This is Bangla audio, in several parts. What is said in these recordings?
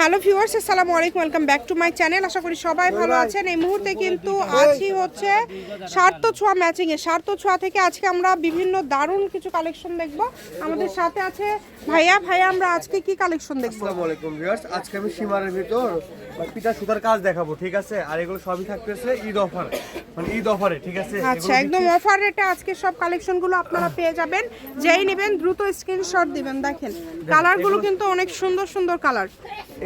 হ্যালো ভিউয়ার্স আসসালামু আলাইকুম welcome back to my channel. আশা করি সবাই ভালো আছেন। এই মুহূর্তে কিন্তু আছি হচ্ছে স্বার্থ ছোঁয়া ম্যাচিং এ স্বার্থ ছোঁয়া থেকে আজকে আমরা বিভিন্ন দারুণ কিছু কালেকশন দেখব। আমাদের সাথে আছে ভাইয়া। ভাইয়া আমরা আজকে কি কালেকশন দেখব? আসসালামু আলাইকুম ভিউয়ার্স আজকে আমি সীমারের ভিতর মানে পিতা সুতার কাজ দেখাবো ঠিক আছে? আর এগুলো সবই থাকতেছে ঈদ অফার মানে ঈদ অফারে ঠিক আছে? আচ্ছা একদম অফার রেটে আজকে সব কালেকশনগুলো আপনারা পেয়ে যাবেন। যেই নেবেন দ্রুত স্ক্রিনশট দিবেন দেখেন। কালারগুলো কিন্তু অনেক সুন্দর সুন্দর কালার।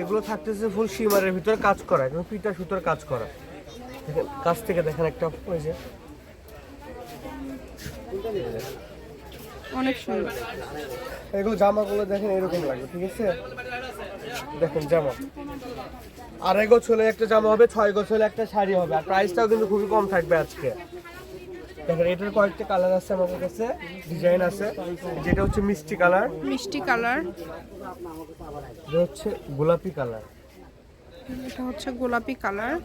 এগুলো থাকতেছে ফুল সীমারের ভিতরে কাজ করা একদম পিতা সুতোর কাজ করা। দেখেন কাছ থেকে দেখেন একটা ওই যে। অনেক সুন্দর। এগুলো জামাগুলো দেখেন এরকম লাগবে ঠিক আছে? দেখেন জামা। আড়াই গছ হলে একটা জামা হবে ছয় গছ হলে একটা শাড়ি হবে আর প্রাইসটাও কিন্তু খুবই কম থাকবে আজকে। দেখেন এটার কয়েকটা কালার আছে আমাদের কাছে ডিজাইন আছে। যেটা হচ্ছে মিষ্টি কালার মিষ্টি কালার এটা হচ্ছে গোলাপি কালার এটা হচ্ছে গোলাপি কালার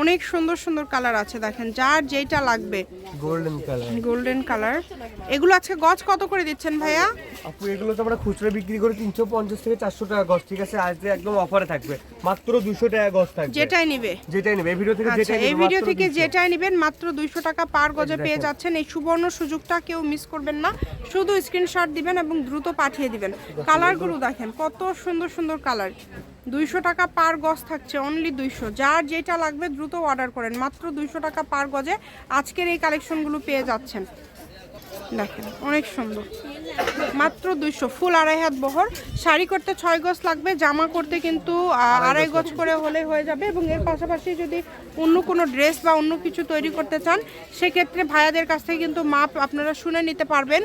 অনেক সুন্দর সুন্দর কালার আছে দেখেন যার যেটা লাগবে। গোল্ডেন কালার গোল্ডেন কালার এগুলো আজকে গজ কত করে দিচ্ছেন ভাইয়া? আপু এগুলো তো আমরা খুচরা বিক্রি করে তিনশো পঞ্চাশ থেকে চারশো টাকা গজ ঠিক আছে? আজকে একদম অফারে থাকবে। মাত্র দুশো টাকা গজ থাকবে। যেটাই নিবে। যেটাই নেবে। এই ভিডিও থেকে আচ্ছা যেটাই এই ভিডিও থেকে যেটাই নেবেন মাত্র দুইশো টাকা পার গজে পেয়ে যাচ্ছেন। এই সুবর্ণ সুযোগটা কেউ মিস করবেন না। শুধু স্ক্রিনশট দিবেন এবং দ্রুত পাঠিয়ে দিবেন। কালারগুলো দেখেন। কত সুন্দর সুন্দর কালার দুইশো টাকা পার গজ থাকছে অনলি দুইশো। যার যেটা লাগবে দ্রুত অর্ডার করেন। মাত্র দুইশো টাকা পার গজে আজকের এই কালেকশনগুলো পেয়ে যাচ্ছেন। দেখেন অনেক সুন্দর। মাত্র দুইশো ফুল আড়াই হাত বহর। শাড়ি করতে ছয় গজ লাগবে জামা করতে কিন্তু আড়াই গজ করে হলে হয়ে যাবে এবং এর পাশাপাশি যদি অন্য কোনো ড্রেস বা অন্য কিছু তৈরি করতে চান সেক্ষেত্রে ভাইয়াদের কাছ থেকে কিন্তু মাপ আপনারা শুনে নিতে পারবেন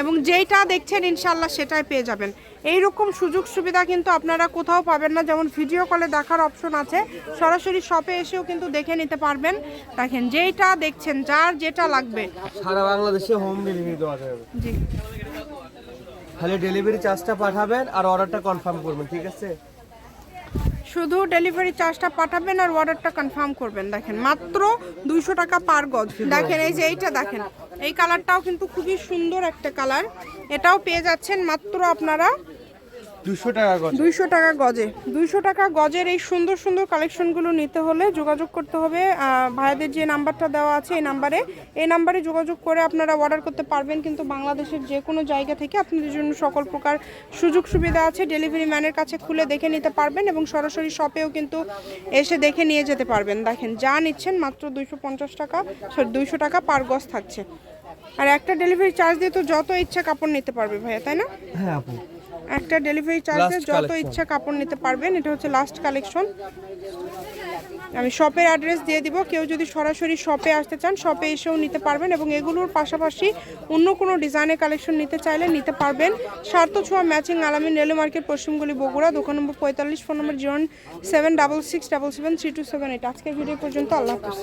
এবং যেইটা দেখছেন ইনশাল্লাহ সেটাই পেয়ে যাবেন। এই রকম সুযোগ সুবিধা কিন্তু আপনারা কোথাও পাবেন না। যেমন ভিডিও কলে দেখার অপশন আছে। সরাসরি শপে এসেও কিন্তু দেখে নিতে পারবেন। দেখেন যেটা দেখছেন যার যেটা লাগবে। সারা বাংলাদেশে হোম ডেলিভারি দেওয়া যাবে। জি। খালি ডেলিভারি চার্জটা পাঠাবেন আর অর্ডারটা কনফার্ম করবেন ঠিক আছে? শুধু ডেলিভারি চার্জটা পাঠাবেন আর অর্ডারটা কনফার্ম করবেন। দেখেন, মাত্র দুইশো টাকা পার গজ। দেখেন, এই যে এইটা দেখেন, এই কালারটাও কিন্তু খুবই সুন্দর একটা কালার এটাও পেয়ে যাচ্ছেন মাত্র আপনারা দুশো টাকা গজ। দুইশো টাকা গজে। দুইশো টাকা গজের এই সুন্দর সুন্দর কালেকশনগুলো নিতে হলে যোগাযোগ করতে হবে। আহ, ভাইয়াদের যে নাম্বারটা দেওয়া আছে এই নাম্বারে। এই নাম্বারে যোগাযোগ করে আপনারা অর্ডার করতে পারবেন কিন্তু বাংলাদেশের যে কোনো জায়গা থেকে আপনাদের জন্য সকল প্রকার সুযোগ সুবিধা আছে। ডেলিভারি ম্যানের কাছে খুলে দেখে নিতে পারবেন এবং সরাসরি শপেও কিন্তু এসে দেখে নিয়ে যেতে পারবেন। দেখেন যা নিচ্ছেন মাত্র দুইশো পঞ্চাশ টাকা দুইশো টাকা পার গজ থাকছে। আর একটা ডেলিভারি চার্জ দিয়ে তো যত ইচ্ছা কাপড় নিতে পারবে ভাইয়া তাই না? হ্যাঁ আপু। একটা ডেলিভারি চার্জে যত ইচ্ছা কাপড় নিতে পারবেন এটা হচ্ছে লাস্ট কালেকশন আমি শপের অ্যাড্রেস দিয়ে দিব কেউ যদি সরাসরি শপে আসতে চান শপে এসেও নিতে পারবেন এবং এগুলোর পাশাপাশি অন্য কোনো ডিজাইনের কালেকশন নিতে চাইলে নিতে পারবেন। স্বার্থ ছোঁয়া ম্যাচিং আলামিন রেলওয়ে মার্কেট পশ্চিমগুলি বগুড়া দোকান নম্বর পঁয়তাল্লিশ phone number zero seven double six double seven three two seven eight আজকের ভিডিও পর্যন্ত আল্লাহ হাফিজ।